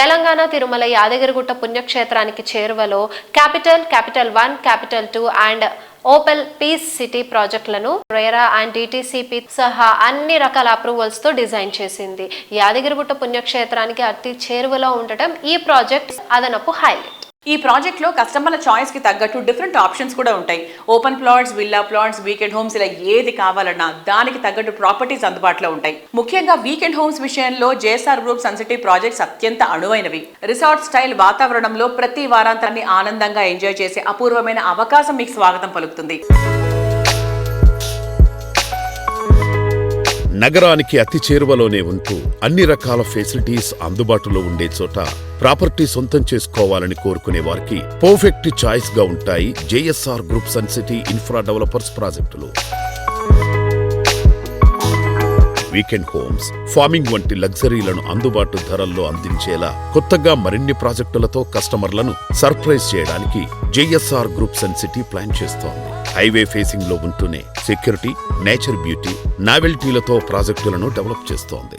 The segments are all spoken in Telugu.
తెలంగాణ తిరుమల యాదగిరిగుట్ట పుణ్యక్షేత్రానికి చేరువలో capital capital one capital two and opal peace city ప్రాజెక్టులను రేరా అండ్ డిటిసిపి సహా అన్ని రకాల అప్రూవల్స్తో డిజైన్ చేసింది. యాదగిరిగుట్ట పుణ్యక్షేత్రానికి అతి చేరువలో ఉండటం ఈ ప్రాజెక్ట్ అదనపు హైలైట్ ఈ ప్రాజెక్ట్లో కస్టమర్ల చాయిస్కి తగ్గట్టు డిఫరెంట్ ఆప్షన్స్ కూడా ఉంటాయి. Open plots villa plots weekend homes ఇలా ఏది కావాలన్నా దానికి తగ్గట్టు ప్రాపర్టీస్ అందుబాటులో ఉంటాయి. ముఖ్యంగా వీకెండ్ హోమ్స్ విషయంలో జేఎస్ఆర్ గ్రూప్ సన్సిటీ ప్రాజెక్ట్స్ అత్యంత అనువైనవి రిసార్ట్ స్టైల్ వాతావరణంలో ప్రతి వారాంతాన్ని ఆనందంగా ఎంజాయ్ చేసే అపూర్వమైన అవకాశం మీకు స్వాగతం పలుకుతుంది. నగరానికి అతి చేరువలోనే ఉంటూ అన్ని రకాల ఫెసిలిటీస్ అందుబాటులో ఉండే చోట ప్రాపర్టీ సొంతం చేసుకోవాలని కోరుకునే వారికి పర్ఫెక్ట్ చాయిస్గా ఉంటాయి JSR group sun city infra developers ప్రాజెక్టులు. వీకెండ్ హోమ్స్ ఫార్మింగ్ వంటి లగ్జరీలను అందుబాటు ధరల్లో అందించేలా కొత్తగా మరిన్ని ప్రాజెక్టులతో కస్టమర్లను సర్ప్రైజ్ చేయడానికి JSR group sun city plan చేస్తోంది. హైవే ఫేసింగ్లో ఉంటూనే సెక్యూరిటీ నేచర్ బ్యూటీ నావెల్టీలతో ప్రాజెక్టులను డెవలప్ చేస్తోంది.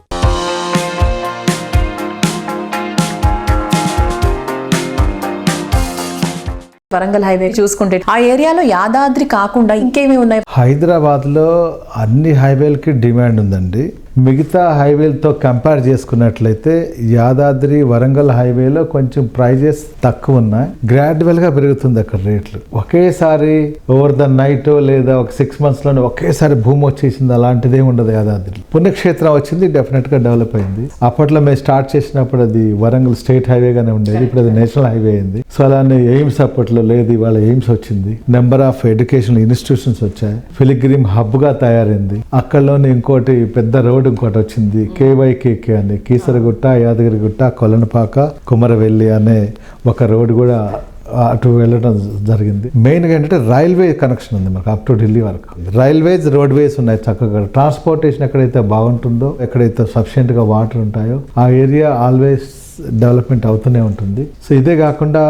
వరంగల్ హైవే చూసుకుంటే ఆ ఏరియాలో యాదాద్రి కాకుండా ఇంకేమి ఉన్నాయి? హైదరాబాద్లో అన్ని హైవేలకి డిమాండ్ ఉందండి. మిగతా హైవేలతో కంపేర్ చేసుకున్నట్లయితే యాదాద్రి వరంగల్ హైవేలో కొంచెం ప్రైజెస్ తక్కువ ఉన్నాయి. గ్రాడ్యువల్గా పెరుగుతుంది అక్కడ రేట్లు. ఒకేసారి ఓవర్ ద నైట్ లేదా ఒక సిక్స్ మంత్స్లోనే ఒకేసారి భూమి వచ్చేసింది. అలాంటిదే ఉండదు యాదాద్రి పుణ్యక్షేత్రం వచ్చింది డెఫినెట్గా డెవలప్ అయింది. అప్పట్లో మేము స్టార్ట్ చేసినప్పుడు అది వరంగల్ స్టేట్ హైవేగానే ఉండేది. ఇప్పుడు అది నేషనల్ హైవే అయింది. అలానే ఎయిమ్స్ అప్పట్లో లేదు ఇవాళ ఎయిమ్స్ వచ్చింది. నెంబర్ ఆఫ్ ఎడ్యుకేషనల్ ఇన్స్టిట్యూషన్స్ వచ్చాయి. ఫిలిగ్రీమ్ హబ్గా తయారైంది. అక్కడలోనే ఇంకోటి పెద్ద రోడ్ ఇంకోటి వచ్చింది. కేవైకేకే అని. కీసరగుట్ట యాదగిరిగుట్ట కొలనపాక కుమరవెల్లి అనే ఒక రోడ్ కూడా అటు వెళ్ళడం జరిగింది. మెయిన్గా ఏంటంటే రైల్వే కనెక్షన్ ఉంది మనకు అప్ టు ఢిల్లీ వరకు. రైల్వేస్ రోడ్వేస్ ఉన్నాయి చక్కగా. ట్రాన్స్పోర్టేషన్ ఎక్కడైతే బాగుంటుందో ఎక్కడైతే సఫిషియెంట్గా వాటర్ ఉంటాయో ఆ ఏరియా ఆల్వేస్ డెవలప్మెంట్ అవుతూనే ఉంటుంది. సో ఇదే కాకుండా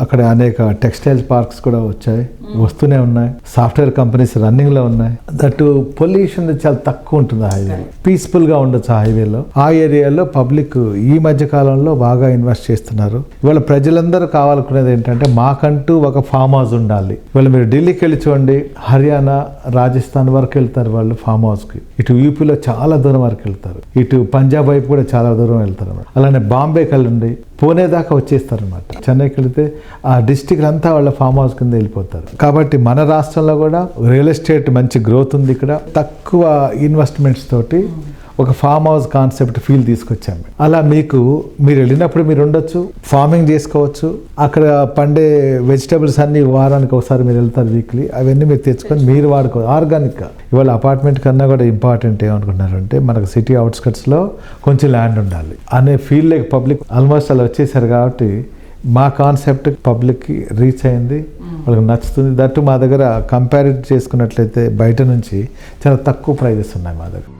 అక్కడ అనేక టెక్స్టైల్ పార్క్స్ కూడా వచ్చాయి. వస్తూనే ఉన్నాయి. సాఫ్ట్వేర్ కంపెనీస్ రన్నింగ్లో ఉన్నాయి. దట్టు పొల్యూషన్ చాలా తక్కువ ఉంటుంది హైవే పీస్ఫుల్గా ఉండొచ్చు హైవేలో ఆ ఏరియాలో పబ్లిక్ ఈ మధ్య కాలంలో బాగా ఇన్వెస్ట్ చేస్తున్నారు. ఇవాళ ప్రజలందరూ కావాలనుకునేది ఏంటంటే మాకంటూ ఒక ఫామ్ హౌస్ ఉండాలి. ఇవాళ మీరు ఢిల్లీకి వెళ్ళి చూడండి హర్యానా రాజస్థాన్ వరకు వెళ్తారు వాళ్ళు ఫామ్ హౌస్కి. ఇటు యూపీలో చాలా దూరం వరకు వెళ్తారు. ఇటు పంజాబ్ వైపు కూడా చాలా దూరం వెళ్తారు అలానే బాంబేకి వెళ్ళండి పూణే దాకా వచ్చేస్తారు అనమాట చెన్నైకి వెళితే ఆ డిస్టిక్ అంతా వాళ్ళ ఫామ్ హౌస్ కింద వెళ్ళిపోతారు. కాబట్టి మన రాష్ట్రంలో కూడా రియల్ ఎస్టేట్ మంచి గ్రోత్ ఉంది ఇక్కడ. తక్కువ ఇన్వెస్ట్మెంట్స్ తోటి ఒక ఫామ్ హౌస్ కాన్సెప్ట్ ఫీల్ తీసుకొచ్చాము అలా మీకు మీరు వెళ్ళినప్పుడు మీరు ఉండొచ్చు ఫార్మింగ్ చేసుకోవచ్చు అక్కడ పండే వెజిటబుల్స్ అన్ని వారానికి ఒకసారి మీరు వెళ్తారు వీక్లీ అవన్నీ మీరు తెచ్చుకొని మీరు వాడుకో ఆర్గానిక్గా ఇవాళ అపార్ట్మెంట్ కన్నా కూడా ఇంపార్టెంట్ ఏమనుకుంటున్నారంటే మనకు సిటీ అవుట్స్కట్స్లో కొంచెం ల్యాండ్ ఉండాలి. అనే ఫీల్ లేక పబ్లిక్ ఆల్మోస్ట్ అలా వచ్చేసారు కాబట్టి మా కాన్సెప్ట్ పబ్లిక్కి రీచ్ అయింది. వాళ్ళకి నచ్చుతుంది. దట్టు మా దగ్గర కంపేర్ చేసుకున్నట్లయితే బయట నుంచి చాలా తక్కువ ప్రైజెస్ ఉన్నాయి మా దగ్గర.